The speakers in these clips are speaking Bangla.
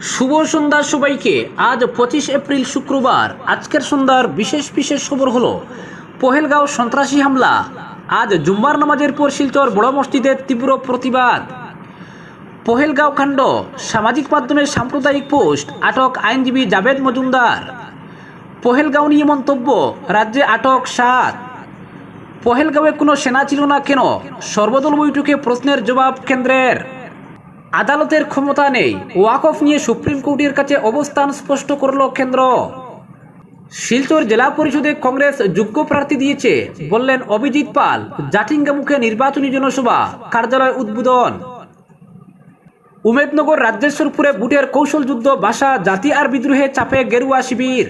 শুভ সন্ধ্যা সবাইকে। আজ পঁচিশ এপ্রিল শুক্রবার। আজকের সন্ধ্যার বিশেষ বিশেষ খবর হলো, পহেলগাঁও সন্ত্রাসী হামলা। আজ জুম্মার নামাজের পর শিলচর বড় মসজিদের তীব্র প্রতিবাদ। পহেলগাঁও কাণ্ড সামাজিক মাধ্যমে সাম্প্রদায়িক পোস্ট, আটক আইনজীবী জাভেদ মজুমদার। পহেলগাঁও নিয়ে মন্তব্য, রাজ্যে আটক সাত। পহেলগাঁওয়ে কোনো সেনা ছিল না কেন? সর্বদল বৈঠকে প্রশ্নের জবাব কেন্দ্রের। আদালতের ক্ষমতা নেই। ওয়াকফ নিয়ে সুপ্রিম কোর্টের কাছে অবস্থান স্পষ্ট করল কেন্দ্র। শিলচর জেলা পরিষদে কংগ্রেস যোগ্য প্রার্থী দিয়েছে, বললেন অভিজিৎ পাল জাটিঙ্গা মুখে নির্বাচনী জনসভা, কার্যালয় উদ্বোধন। উমেদনগর রাজ্যেশ্বরপুরে বুটের কৌশল যুদ্ধ ভাষা জাতি আর বিদ্রোহে চাপে গেরুয়া শিবির।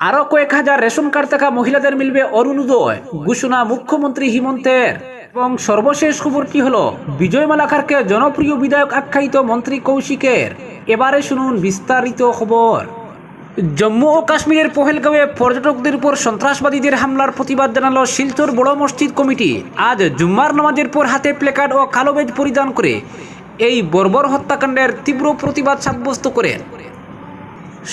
আরও কয়েক হাজার রেশন কার্ড থাকা মহিলাদের মিলবে অরুণোদয়, ঘোষণা মুখ্যমন্ত্রী হিমন্তের। এবং সর্বশেষ খবরটি হলো? বিজয় মালাকারকে জনপ্রিয় বিধায়ক আখ্যায়িত মন্ত্রী কৌশিকের। এবারে শুনুন বিস্তারিত খবর। জম্মু ও কাশ্মীরের পহেলগাঁওয়ে পর্যটকদের উপর সন্ত্রাসবাদীদের হামলার প্রতিবাদ জানালো শিলচর বড় মসজিদ কমিটি। আজ জুম্মার নামাজের পর হাতে প্লেকার্ড ও কালো বেজ পরিধান করে এই বর্বর হত্যাকাণ্ডের তীব্র প্রতিবাদ সাব্যস্ত করে।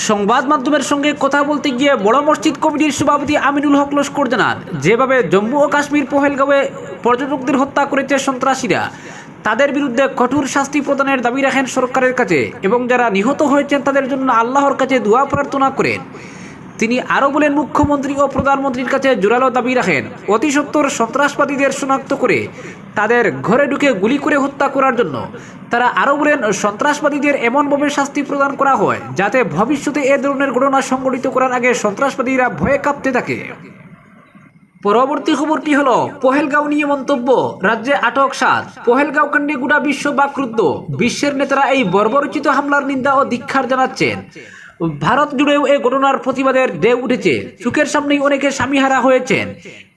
সংবাদ মাধ্যমের সঙ্গে কথা বলতে গিয়ে বড় মসজিদ কমিটির সভাপতি আমিনুল হক লস্কর জানান, যেভাবে জম্মু ও কাশ্মীর পহেলগাঁওয়ে পর্যটকদের হত্যা করেছে সন্ত্রাসীরা। তাদের বিরুদ্ধে কঠোর শাস্তি প্রদানের দাবি রাখেন সরকারের কাছে এবং যারা নিহত হয়েছেন তাদের জন্য আল্লাহর কাছে দোয়া প্রার্থনা করেন। তিনি আরও বলেন, মুখ্যমন্ত্রী ও প্রধানমন্ত্রীর কাছে জোরালো দাবি রাখেন, অতি সত্বর সন্ত্রাসবাদীদের শনাক্ত করে তাদের ঘরে ঢুকে গুলি করে হত্যা করার জন্য। তারা আরও বলেন, সন্ত্রাসবাদীদের এমনভাবে শাস্তি প্রদান করা হয় যাতে ভবিষ্যতে এ ধরনের ঘটনা সংঘটিত করার আগে সন্ত্রাসবাদীরা ভয়ে কাঁপতে থাকে। পরবর্তী খবরটি হলো? পহেলগাঁও নিয়ে মন্তব্য। রাজ্যে আটক সাত। পহেলগাঁও কাণ্ডে গোটা বিশ্ব বাক্রুদ্ধ। বিশ্বের নেতারা এই বর্বরচিত হামলার নিন্দা ও দীক্ষার জানাচ্ছেন। ভারত জুড়েও এই ঘটনার প্রতিবাদের ঢেউ উঠেছে। চোখের সামনেই অনেকে স্বামীহারা হয়েছেন।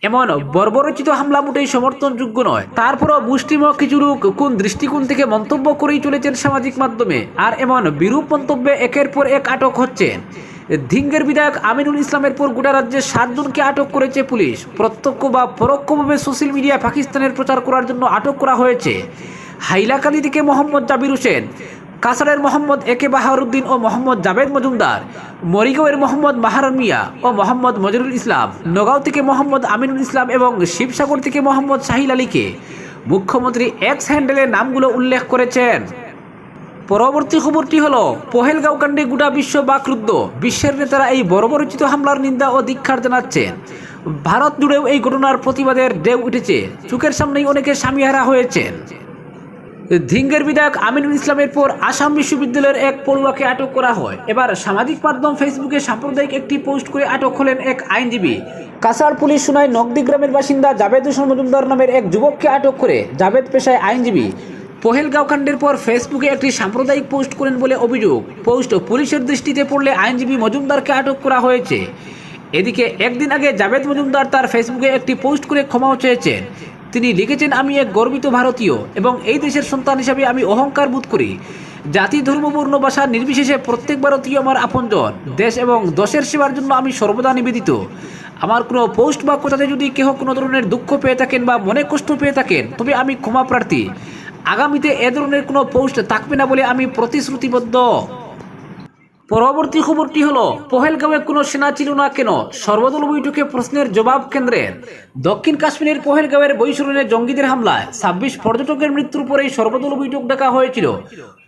এমন বর্বরচিত হামলা মোটেই সমর্থনযোগ্য নয়। তারপরও মুষ্টিময় কিছু লোক কোন দৃষ্টিকোণ থেকে মন্তব্য করেই চলেছেন সামাজিক মাধ্যমে? আর এমন বিরূপ মন্তব্যে একের পর এক আটক হচ্ছেন। ধিঙ্গের বিধায়ক আমিনুল ইসলামের পর গোটা রাজ্যে সাতজনকে আটক করেছে পুলিশ। প্রত্যক্ষ বা পরোক্ষভাবে সোশ্যাল মিডিয়ায় পাকিস্তানের প্রচার করার জন্য আটক করা হয়েছে হাইলাকান্দি থেকে মোহাম্মদ জাবির হোসেন কাসারের মোহাম্মদ একে বাহারুদ্দিন ও মোহাম্মদ জাভেদ মজুমদার, মরিগাঁওয়ের মোহাম্মদ মাহারুন মিয়া ও মোহাম্মদ মজরুল ইসলাম, নগাঁও থেকে মোহাম্মদ আমিনুল ইসলাম এবং শিবসাগর থেকে মোহাম্মদ শাহিল আলীকে। মুখ্যমন্ত্রী এক্স হ্যান্ডেলের নামগুলো উল্লেখ করেছেন। পরবর্তী খবরটি হল, পহেলগাঁও কাণ্ডে গোটা বিশ্ব বাকরুদ্ধ বিশ্বের নেতারা এই বর্বরচিত হামলার নিন্দা ও দীক্ষার জানাচ্ছেন। ভারত জুড়েও এই ঘটনার প্রতিবাদের ঢেউ উঠেছে। চোখের সামনেই অনেকে স্বামীহারা হয়েছেন। ধিঙ্গের বিধায়ক আমিনুল ইসলামের পর আসাম বিশ্ববিদ্যালয়ের এক পড়ুয়াকে আটক করা হয়। এবার সামাজিক মাধ্যম ফেসবুকে সাম্প্রদায়িক একটি পোস্ট করে আটক হলেন এক আইনজীবী। কাসার পুলিশ শোনায় নগদি গ্রামের বাসিন্দা জাভেদ হোসেন মজুমদার নামের এক যুবককে আটক করে জাভেদ পেশায় আইনজীবী। পহেলগাঁও কাণ্ডের পর ফেসবুকে একটি সাম্প্রদায়িক পোস্ট করেন বলে অভিযোগ। পোস্ট পুলিশের দৃষ্টিতে পড়লে আইনজীবী মজুমদারকে আটক করা হয়েছে। এদিকে একদিন আগে জাভেদ মজুমদার তার ফেসবুকে একটি পোস্ট করে ক্ষমাও চেয়েছেন। তিনি লিখেছেন, আমি এক গর্বিত ভারতীয় এবং এই দেশের সন্তান হিসাবে আমি অহংকার বোধ করি। জাতি ধর্ম বর্ণ ভাষা নির্বিশেষে প্রত্যেক ভারতীয় আমার আপনজন। দেশ এবং দশের সেবার জন্য আমি সর্বদা নিবেদিত। আমার কোনো পোস্ট বা কথাতে যদি কেহ কোনো ধরনের দুঃখ পেয়ে থাকেন বা মনে কষ্ট পেয়ে থাকেন, তবে আমি ক্ষমা প্রার্থী। আগামীতে এ ধরনের কোনো পোস্ট থাকবে না বলে আমি প্রতিশ্রুতিবদ্ধ। পরবর্তী খবরটি হলো, পহেলগাঁওয়ে কোনো সেনা ছিল না কেন? সর্বদল বৈঠকে প্রশ্নের জবাব কেন্দ্রের দক্ষিণ কাশ্মীরের পহেলগাঁওয়ের বৈশরণে জঙ্গিদের হামলায় ছাব্বিশ পর্যটকের মৃত্যুর পরেই সর্বদল বৈঠক ডাকা হয়েছিল।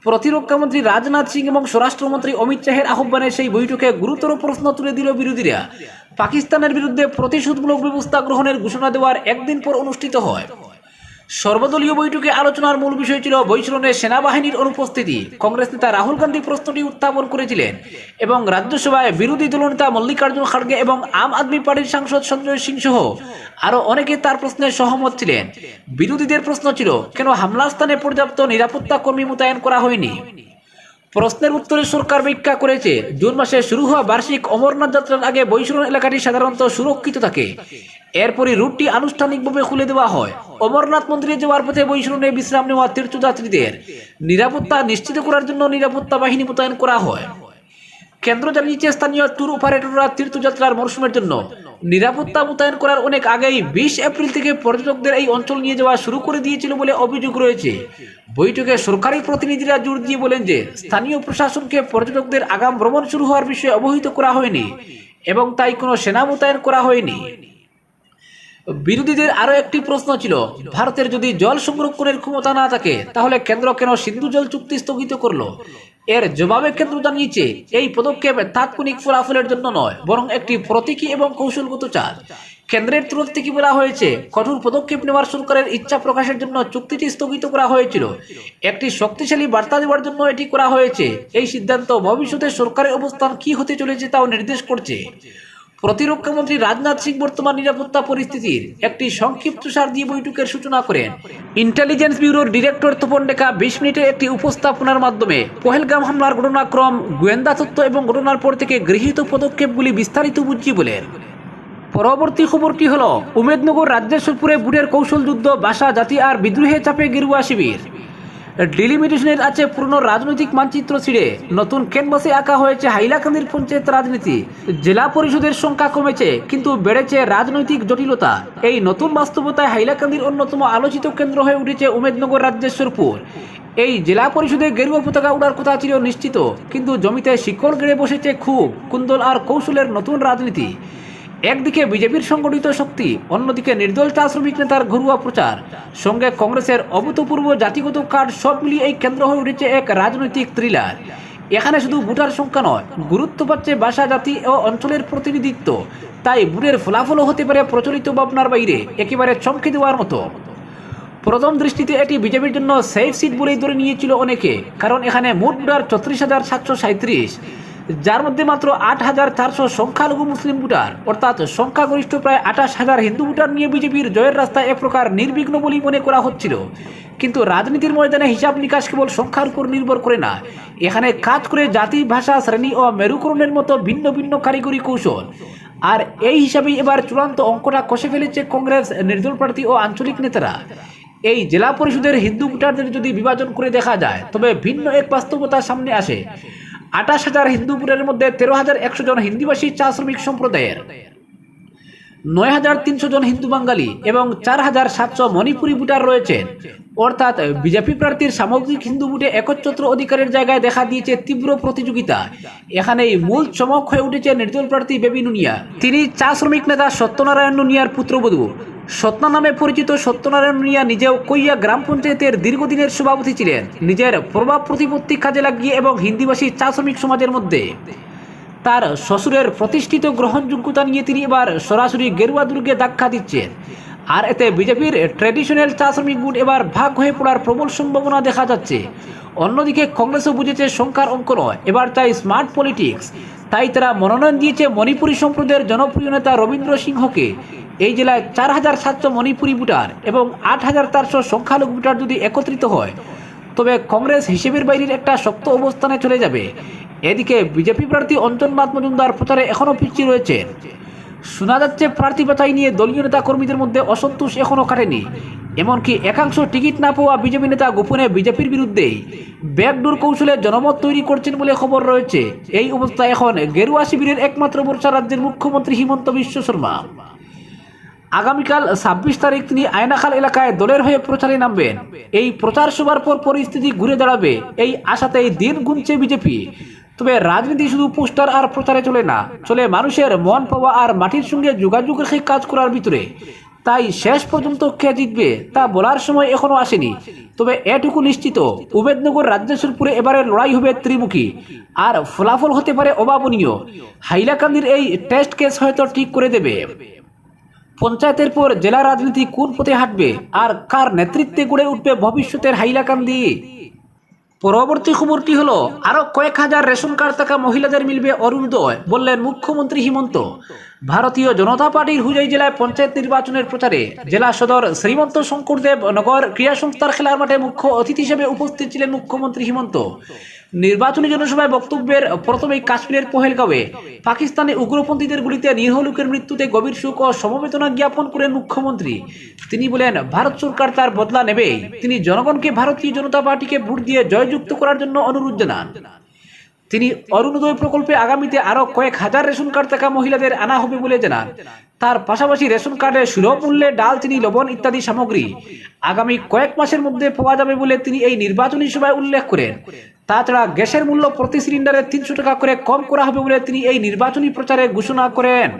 প্রতিরক্ষামন্ত্রী রাজনাথ সিং এবং স্বরাষ্ট্রমন্ত্রী অমিত শাহের আহ্বানে সেই বৈঠকে গুরুতর প্রশ্ন তুলে দিল বিরোধীরা। পাকিস্তানের বিরুদ্ধে প্রতিশোধমূলক ব্যবস্থা গ্রহণের ঘোষণা দেওয়ার একদিন পর অনুষ্ঠিত হয়। সর্বদলীয় বৈঠকে আলোচনার মূল বিষয় ছিল বৈশরণে সেনাবাহিনীর অনুপস্থিতি। কংগ্রেস নেতা রাহুল গান্ধী প্রশ্নটি উত্থাপন করেছিলেন এবং রাজ্যসভায় বিরোধী দলনেতা মল্লিকার্জুন খাড়গে এবং আম আদমি পার্টির সাংসদ সঞ্জয় সিং সহ আরও অনেকে তার প্রশ্নে সহমত ছিলেন। বিরোধীদের প্রশ্ন ছিল, কেন হামলার স্থানে পর্যাপ্ত নিরাপত্তা কর্মী মোতায়েন করা হয়নি? প্রশ্নের উত্তরে সরকার ব্যাখ্যা করেছে। জুন মাসে শুরু হওয়া বার্ষিক অমরনাথ যাত্রার আগে বৈশরণ এলাকাটি সাধারণত সুরক্ষিত থাকে। এরপরই রুটটি আনুষ্ঠানিকভাবে খুলে দেওয়া হয়। অমরনাথ মন্দিরে যাওয়ার পথে বৈশরণে বিশ্রাম নেওয়া তীর্থযাত্রীদের নিরাপত্তা নিশ্চিত করার জন্য নিরাপত্তা বাহিনী মোতায়েন করা হয়। কেন্দ্র জানিয়েছে স্থানীয় ট্যুর অপারেটররা তীর্থযাত্রার মরশুমের জন্য। নিরাপত্তা মোতায়েন করার অনেক আগেই বিশ এপ্রিল থেকে পর্যটকদের এই অঞ্চল নিয়ে যাওয়া শুরু করে দিয়েছিল বলে অভিযোগ রয়েছে। বৈঠকে সরকারি প্রতিনিধিরা জোর দিয়ে বলেন যে, স্থানীয় প্রশাসনকে পর্যটকদের আগাম ভ্রমণ শুরু হওয়ার বিষয়ে অবহিত করা হয়নি এবং তাই কোনো সেনা মোতায়েন করা হয়নি। বিরোধীদের আরও একটি প্রশ্ন ছিল, ভারতের যদি জল সংরক্ষণের ক্ষমতা না থাকে, তাহলে কেন্দ্র কেন সিন্ধু জল চুক্তি স্থগিত করল? এর জবাবে কেন্দ্র জানিয়েছে এই পদক্ষেপ তাৎক্ষণিক ফলাফলের জন্য নয়, বরং একটি প্রতীকী এবং কৌশলগত চাল। কেন্দ্রের তরফ থেকে বলা হয়েছে, কঠোর পদক্ষেপ নেওয়ার সরকারের ইচ্ছা প্রকাশের জন্য চুক্তিটি স্থগিত করা হয়েছিল। একটি শক্তিশালী বার্তা দেওয়ার জন্য এটি করা হয়েছে। এই সিদ্ধান্ত ভবিষ্যতে সরকারের অবস্থান কি হতে চলেছে তাও নির্দেশ করছে। প্রতিরক্ষা মন্ত্রী রাজনাথ সিং বর্তমান নিরাপত্তা পরিস্থিতির একটি সংক্ষিপ্ত সার দিয়ে বৈঠকের সূচনা করেন। ইন্টেলিজেন্স ব্যুরোর ডিরেক্টর তপন রেখা বিশ মিনিটের একটি উপস্থাপনার মাধ্যমে পহেলগাম হামলার ঘটনাক্রম, গোয়েন্দা তথ্য এবং ঘটনার পর থেকে গৃহীত পদক্ষেপগুলি বিস্তারিত বুঝিয়ে বলেন। পরবর্তী খবরটি হল, উমেদনগর রাজ্যেশ্বরপুরে বুড়ের কৌশল যুদ্ধ বাসা জাতি আর বিদ্রোহে চাপে গেরুয়া শিবির। ডিলিমিটেশনের আছে পুরনো রাজনৈতিক মানচিত্র ছিঁড়ে। নতুন ক্যানভাসে আঁকা হয়েছে হাইলাকান্দির পঞ্চায়েত রাজনীতি। জেলা পরিষদের সংখ্যা কমেছে, কিন্তু বেড়েছে রাজনৈতিক জটিলতা। এই নতুন বাস্তবতায় হাইলাকান্দির অন্যতম আলোচিত কেন্দ্র হয়ে উঠেছে উমেদনগর রাজ্যেশ্বরপুর এই জেলা পরিষদে গেরুয়া পতাকা উড়ার কথা ছিল নিশ্চিত, কিন্তু জমিতে শিকড় গেড়ে বসেছে খুব। কুন্দল আর কৌশলের নতুন রাজনীতি। একদিকে বিজেপির সংগঠিত শক্তি, অন্যদিকে নির্দল চা শ্রমিক নেতার ঘরুয়া প্রচার। সঙ্গে কংগ্রেসের অভূতপূর্ব জাতিগত কার্ড সব মিলিয়ে এই কেন্দ্র হয়ে উঠেছে এক রাজনৈতিক থ্রিলার এখানে শুধু ভোটার সংখ্যা নয়, গুরুত্ব পাচ্ছে ভাষা জাতি ও অঞ্চলের প্রতিনিধিত্ব। তাই ভোটের ফলাফলও হতে পারে প্রচলিত ভাবনার বাইরে, একেবারে চমকে দেওয়ার মতো। প্রথম দৃষ্টিতে এটি বিজেপির জন্য সেফ সিট বলেই ধরে নিয়েছিল অনেকে, কারণ এখানে মোট ভোটার ছত্রিশ হাজার সাতশো সাঁত্রিশ যার মধ্যে মাত্র আট হাজার চারশো সংখ্যালঘু মুসলিম ভোটার। অর্থাৎ সংখ্যাগরিষ্ঠ প্রায় আঠাশ হাজার হিন্দু ভোটার নিয়ে বিজেপির জয়ের রাস্তায় এক প্রকার নির্বিঘ্ন বলেই মনে করা হচ্ছিল। কিন্তু রাজনীতির ময়দানে হিসাব নিকাশ কেবল সংখ্যার উপর নির্ভর করে না। এখানে কাজ করে জাতি, ভাষা, শ্রেণি ও মেরুকরণের মতো ভিন্ন ভিন্ন কারিগরি কৌশল। আর এই হিসাবেই এবার চূড়ান্ত অঙ্কটা কষে ফেলেছে কংগ্রেস নির্দল প্রার্থী ও আঞ্চলিক নেতারা। এই জেলা পরিষদের হিন্দু ভোটারদের যদি বিভাজন করে দেখা যায়, তবে ভিন্ন এক বাস্তবতা সামনে আসে। আঠাশ হাজার হিন্দুপুরের মধ্যে তেরো হাজার একশো জন হিন্দিবাসী চা শ্রমিক সম্প্রদায়ের। নয় হাজার তিনশো জন হিন্দু বাঙালি এবং চার হাজার সাতশো মণিপুরি ভোটার রয়েছেন। অর্থাৎ বিজেপি প্রার্থীর সামগ্রিক হিন্দু ভোটে একচ্ছত্র অধিকারের জায়গায় দেখা দিয়েছে তীব্র প্রতিযোগিতা। এখানেই মূল চমক হয়ে উঠেছে নির্দল প্রার্থী বেবি নুনিয়া। তিনি চা শ্রমিক নেতা সত্যনারায়ণ নুনিয়ার পুত্রবধূ। সত্না নামে পরিচিত সত্যনারায়ণ নুনিয়া নিজেও কৈয়া গ্রাম পঞ্চায়েতের দীর্ঘদিনের সভাপতি ছিলেন। নিজের প্রভাব প্রতিপত্তি কাজে লাগিয়ে এবং হিন্দিভাষী চা শ্রমিক সমাজের মধ্যে তার শ্বশুরের প্রতিষ্ঠিত গ্রহণযোগ্যতা নিয়ে তিনি এবার সরাসরি গেরুয়া দুর্গে ধাক্কা দিচ্ছেন। আর এতে বিজেপির ট্র্যাডিশনাল চা শ্রমিক গুট এবার ভাগ হয়ে পড়ার প্রবল সম্ভাবনা দেখা যাচ্ছে। অন্যদিকে কংগ্রেসও বুঝেছে সংখ্যার অঙ্ক নয়। এবার চাই স্মার্ট পলিটিক্স। তাই তারা মনোনয়ন দিয়েছে মণিপুরী সম্প্রদায়ের জনপ্রিয় নেতা রবীন্দ্র সিংহকে। এই জেলায় চার হাজার সাতশো মণিপুরী ভোটার এবং আট হাজার চারশো সংখ্যালঘু ভোটার যদি একত্রিত হয়, তবে কংগ্রেস হিসেবের বাইরের একটা শক্ত অবস্থানে চলে যাবে। এদিকে বিজেপি প্রার্থী অঞ্জননাথ মজুমদার প্রচারে এখনও পিছিয়ে রয়েছেন শোনা যাচ্ছে প্রার্থী বাছাই নিয়ে দলীয় নেতা কর্মীদের মধ্যে অসন্তোষ এখনও কাটেনি। এমনকি একাংশ টিকিট না পাওয়া বিজেপি নেতা গোপনে বিজেপির বিরুদ্ধেই ব্যাকডোর কৌশলে জনমত তৈরি করছেন বলে খবর রয়েছে। এই অবস্থায় এখন গেরুয়া শিবিরের একমাত্র বর্ষা রাজ্যের মুখ্যমন্ত্রী হিমন্ত বিশ্ব শর্মা। আগামীকাল ছাব্বিশ তারিখ তিনি আয়নাখাল এলাকায় দলের হয়ে প্রচারে নামবেন। এই প্রচার সভার পর পরিস্থিতি ঘুরে দাঁড়াবে। এই আশাতেই দিন গুনছে বিজেপি। তবে রাজনীতি শুধু পোস্টার আর প্রচারে চলে না, চলে মানুষের মন পাওয়া আর মাটির সঙ্গে যোগাযোগ রেখে কাজ করার ভিতরে। তাই শেষ পর্যন্ত কে জিতবে তা বলার সময় এখনও আসেনি। তবে এটুকু নিশ্চিত, উমেদনগর রাজ্যেশ্বরপুরে এবারে লড়াই হবে ত্রিমুখী। আর ফলাফল হতে পারে অভাবনীয়। হাইলাকান্দির এই টেস্ট কেস হয়তো ঠিক করে দেবে। পঞ্চায়েতের পর জেলা রাজনীতি কোন পথে হাঁটবে আর কার নেতৃত্বে গড়ে উঠবে ভবিষ্যতের হাইলাকান্দি? পরবর্তী খবরটি হলো, আরও কয়েক হাজার রেশন কার্ড থাকা মহিলাদের মিলবে অরুণোদয় বললেন মুখ্যমন্ত্রী হিমন্ত। ভারতীয় জনতা পার্টির হুজাই জেলায় পঞ্চায়েত নির্বাচনের প্রচারে জেলা সদর শ্রীমন্ত শঙ্করদেব নগর ক্রীড়া সংস্থার খেলার মাঠে মুখ্য অতিথি হিসেবে উপস্থিত ছিলেন মুখ্যমন্ত্রী হিমন্ত। নির্বাচনী জনসভায় বক্তব্যের প্রথমেই কাশ্মীরের পহেলগাঁওয়ে। পাকিস্তানি উগ্রপন্থীদের গুলিতে নিরীহ লোকের মৃত্যুতে গভীর শোক ও সমবেদনা জ্ঞাপন করেন মুখ্যমন্ত্রী। তিনি বলেন, ভারত সরকার তার বদলা নেবে তিনি জনগণকে ভারতীয় জনতা পার্টিকে ভোট দিয়ে জয়যুক্ত করার জন্য অনুরোধ জানান। তিনি অরুণোদয় প্রকল্পে আগামীতে আরও কয়েক হাজার রেশন কার্ড থাকা মহিলাদের আনা হবে বলে জানান তার পাশাপাশি রেশন কার্ডে সুলভ মূল্যে ডাল, চিনি, লবণ ইত্যাদি সামগ্রী আগামী কয়েক মাসের মধ্যে পাওয়া যাবে বলে তিনি এই নির্বাচনী সভায় উল্লেখ করেন। তাছাড়া গ্যাসের মূল্য প্রতি সিলিন্ডারে তিনশো টাকা করে কম করা হবে বলে তিনি এই নির্বাচনী প্রচারে ঘোষণা করেন।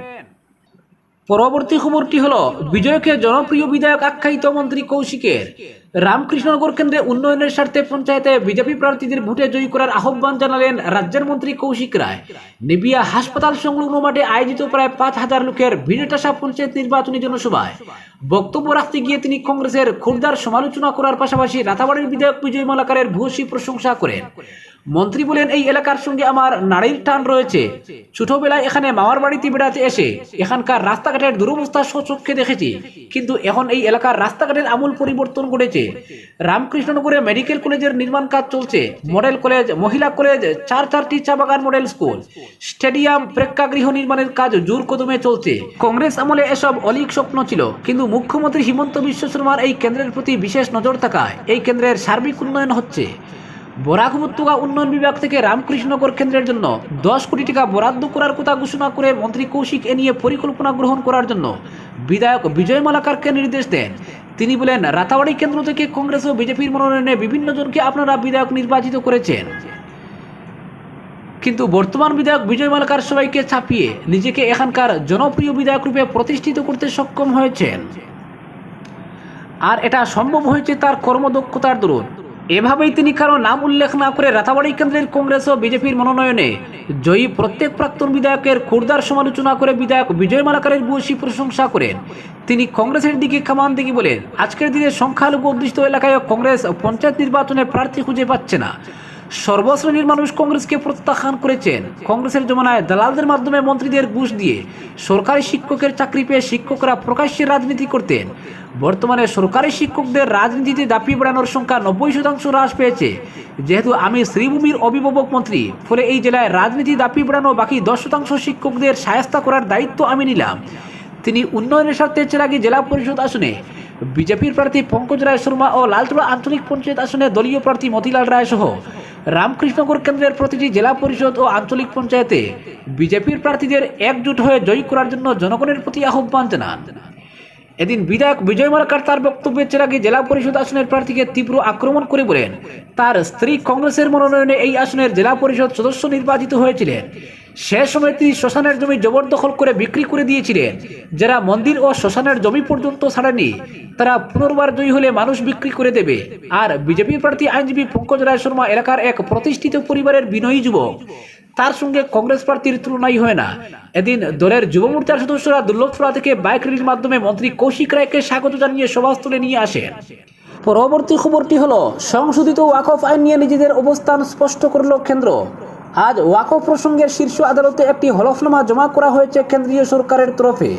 পরবর্তী খবরটি হলো, বিজয়কে জনপ্রিয় বিধায়ক আখ্যায়িত মন্ত্রী কৌশিকের। রামকৃষ্ণনগর কেন্দ্রে উন্নয়নের স্বার্থে পঞ্চায়েতে বিজেপি প্রার্থীদের ভোটে জয়ী করার আহ্বান জানালেন রাজ্যের মন্ত্রী কৌশিক রায়। নিবিয়া হাসপাতাল সংলগ্ন মাঠে আয়োজিত প্রায় পাঁচ হাজার লোকের ভিড়েট পঞ্চায়েত নির্বাচনী জনসভায়। বক্তব্য রাখতে গিয়ে তিনি কংগ্রেসের খুরদার সমালোচনা করার পাশাপাশি রাতাবাড়ির বিধায়ক বিজয় মালাকারের ভূয়সী প্রশংসা করেন। মন্ত্রী বলেন, এই এলাকার সঙ্গে আমার নারীর টান রয়েছে। ছোটবেলায় এখানে মামার বাড়িতে বেড়াতে এসে এখানকার রাস্তাঘাটের দুরবস্থা স্বচক্ষে দেখেছি। কিন্তু এখন এই এলাকার রাস্তাঘাটের আমূল পরিবর্তন ঘটেছে। রামকৃষ্ণনগরে মেডিকেল কলেজের নির্মাণ কাজ চলছে। মডেল কলেজ, মহিলা কলেজ, চার চারটি চা বাগান মডেল স্কুল। স্টেডিয়াম, প্রেক্ষাগৃহ নির্মাণের কাজ জোর কদমে চলছে। কংগ্রেস আমলে এসব অলিক স্বপ্ন ছিল। কিন্তু মুখ্যমন্ত্রী হিমন্ত বিশ্ব শর্মার এই কেন্দ্রের প্রতি বিশেষ নজর থাকায় এই কেন্দ্রের সার্বিক উন্নয়ন হচ্ছে। বরাক উপত্যকা উন্নয়ন বিভাগ থেকে রামকৃষ্ণনগর কেন্দ্রের জন্য দশ কোটি টাকা বরাদ্দ করার কথা ঘোষণা করে মন্ত্রী কৌশিক এ নিয়ে পরিকল্পনা গ্রহণ করার জন্য বিধায়ক বিজয় মালাকারকে নির্দেশ দেন। তিনি বলেন, রাতাবাড়ি কেন্দ্র থেকে কংগ্রেস ও বিজেপির মনোনয়নে বিভিন্ন জনকে আপনারা বিধায়ক নির্বাচিত করেছেন। কিন্তু বর্তমান বিধায়ক বিজয় মালাকার সবাইকে ছাপিয়ে নিজেকে এখানকার জনপ্রিয় বিধায়ক রূপে প্রতিষ্ঠিত করতে সক্ষম হয়েছেন। আর এটা সম্ভব হয়েছে তার কর্মদক্ষতার দরুন। এভাবেই তিনি কারও নাম উল্লেখ না করে রাতাবাড়ি কেন্দ্রের কংগ্রেস ও বিজেপির মনোনয়নে জয়ী প্রত্যেক প্রাক্তন বিধায়কের খুরদার সমালোচনা করে বিধায়ক বিজয় মালাকারের বসি প্রশংসা করেন। তিনি কংগ্রেসের দিকে কামান দিকে বলেন, আজকের দিনে সংখ্যালঘু অধ্যুষিত এলাকায় কংগ্রেস পঞ্চায়েত নির্বাচনে প্রার্থী খুঁজে পাচ্ছে না। সর্বশ্রেণীর মানুষ কংগ্রেসকে প্রত্যাখ্যান করেছেন। কংগ্রেসের জমানায় দালালদের মাধ্যমে মন্ত্রীদের ঘুষ দিয়ে সরকারি শিক্ষকের চাকরি পেয়ে শিক্ষকরা প্রকাশ্যে রাজনীতি করতেন। বর্তমানে সরকারি শিক্ষকদের রাজনীতিতে দাপিয়ে বেড়ানোর সংখ্যা নব্বই শতাংশ হ্রাস পেয়েছে। যেহেতু আমি শ্রীভূমির অভিভাবক মন্ত্রী, ফলে এই জেলায় রাজনীতি দাপিয়ে বেড়ানো বাকি দশ শতাংশ শিক্ষকদের সায়স্তা করার দায়িত্ব আমি নিলাম। তিনি উন্নয়নের স্বার্থে চেরাগি জেলা পরিষদ আসনে। বিজেপির প্রার্থী পঙ্কজ রায় শর্মা ও লালচুড়া আঞ্চলিক পঞ্চায়েত আসনে দলীয় প্রার্থী মতিলাল রায় সহ রামকৃষ্ণগর কেন্দ্রের প্রতিটি জেলা পরিষদ ও আঞ্চলিক পঞ্চায়েতে বিজেপির প্রার্থীদের একজোট হয়ে জয়ী করার জন্য জনগণের প্রতি আহ্বান জানান। এদিন বিধায়ক বিজয় মালাকার তার বক্তব্যের চেরাগে জেলা পরিষদ আসনের প্রার্থীকে তীব্র আক্রমণ করে বলেন, তার স্ত্রী কংগ্রেসের মনোনয়নে এই আসনের জেলা পরিষদ সদস্য নির্বাচিত হয়েছিলেন। সে সময় তিনি শ্মশানের জমি জবরদখল করে বিক্রি করে দিয়েছিলেন। যারা মন্দির ও শ্মশানের জমি পর্যন্ত ছাড়েনি তারা পুনর্বার জয়ী হলে মানুষ বিক্রি করে দেবে। আর বিজেপি প্রার্থী আইনজীবী পঙ্কজ রায় শর্মা এলাকার এক প্রতিষ্ঠিত পরিবারের বিনয়ী যুবক। তার সঙ্গে কংগ্রেস প্রার্থীর তুলনাই হয় না। এদিন দলের যুব মোর্চার সদস্যরা দুর্লভপুরা থেকে বাইক র্যালির মাধ্যমে মন্ত্রী কৌশিক রায়কে স্বাগত জানিয়ে সভাস্থলে নিয়ে আসেন। পরবর্তী খবরটি হলো, সংশোধিত ওয়াকফ আইন নিয়ে নিজেদের অবস্থান স্পষ্ট করল কেন্দ্র। আজ ওয়াকফ প্রসঙ্গে শীর্ষ আদালতে একটি হলফনামা জমা করা হয়েছে কেন্দ্রীয় সরকারের তরফে।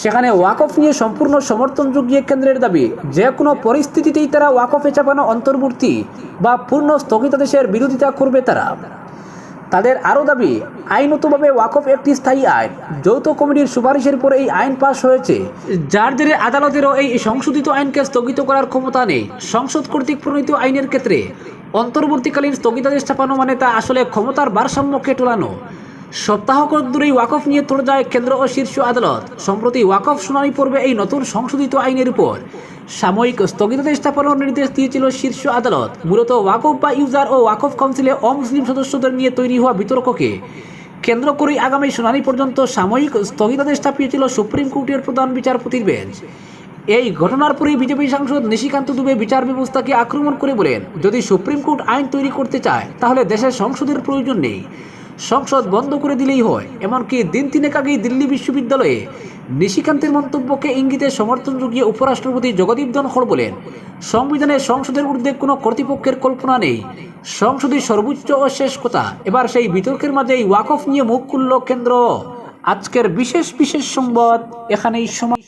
সেখানে ওয়াকফ নিয়ে সম্পূর্ণ সমর্থন জুগিয়ে কেন্দ্রের দাবি, যে কোনো পরিস্থিতিতেই তারা ওয়াকফে চাপানো অন্তর্বর্তী বা পূর্ণ স্থগিতাদেশের বিরোধিতা করবে তারা। তাদের আরও দাবি, আইনতভাবে ওয়াকফ একটি স্থায়ী আইন। যৌথ কমিটির সুপারিশের পর এই আইন পাশ হয়েছে। যার জেরে আদালতেরও এই সংশোধিত আইনকে স্থগিত করার ক্ষমতা নেই। সংসদ কর্তৃক প্রণীত আইনের ক্ষেত্রে অন্তর্বর্তীকালীন স্থগিতাদেশ চাপানো মানে তা আসলে ক্ষমতার ভারসাম্যকে তোলানো সপ্তাহ কয়েক দূরেই ওয়াকফ নিয়ে তোড় যায় কেন্দ্র ও শীর্ষ আদালত। সম্প্রতি ওয়াকফ শুনানি পর্বে এই নতুন সংশোধিত আইনের উপর সাময়িক স্থগিতাদেশ স্থাপনের নির্দেশ দিয়েছিল শীর্ষ আদালত। মূলত ওয়াকফ বা ইউজার ও ওয়াকফ কাউন্সিলে অমুসলিম সদস্যদের নিয়ে তৈরি হওয়া বিতর্ককে কেন্দ্র করেই আগামী শুনানি পর্যন্ত সাময়িক স্থগিতাদেশ চাপিয়েছিল সুপ্রিম কোর্টের প্রধান বিচারপতির বেঞ্চ। এই ঘটনার পরেই বিজেপি সাংসদ নিশিকান্ত দুবে বিচার ব্যবস্থাকে আক্রমণ করে বলেন, যদি সুপ্রিম কোর্ট আইন তৈরি করতে চায়, তাহলে দেশের সংসদের প্রয়োজন নেই। সংসদ বন্ধ করে দিলেই হয়। এমনকি দিন তিনেক আগেই দিল্লি বিশ্ববিদ্যালয়ে নিশিকান্তের মন্তব্যকে ইঙ্গিতে সমর্থন জুগিয়ে উপরাষ্ট্রপতি জগদীপ ধনখড় বলেন, সংবিধানে সংসদের ঊর্ধ্বে কোনো কর্তৃপক্ষের কল্পনা নেই। সংসদের সর্বোচ্চ ও শেষ কথা। এবার সেই বিতর্কের মাঝেই ওয়াকফ নিয়ে মুখ খুলল কেন্দ্র। আজকের বিশেষ বিশেষ সংবাদ এখানেই সময়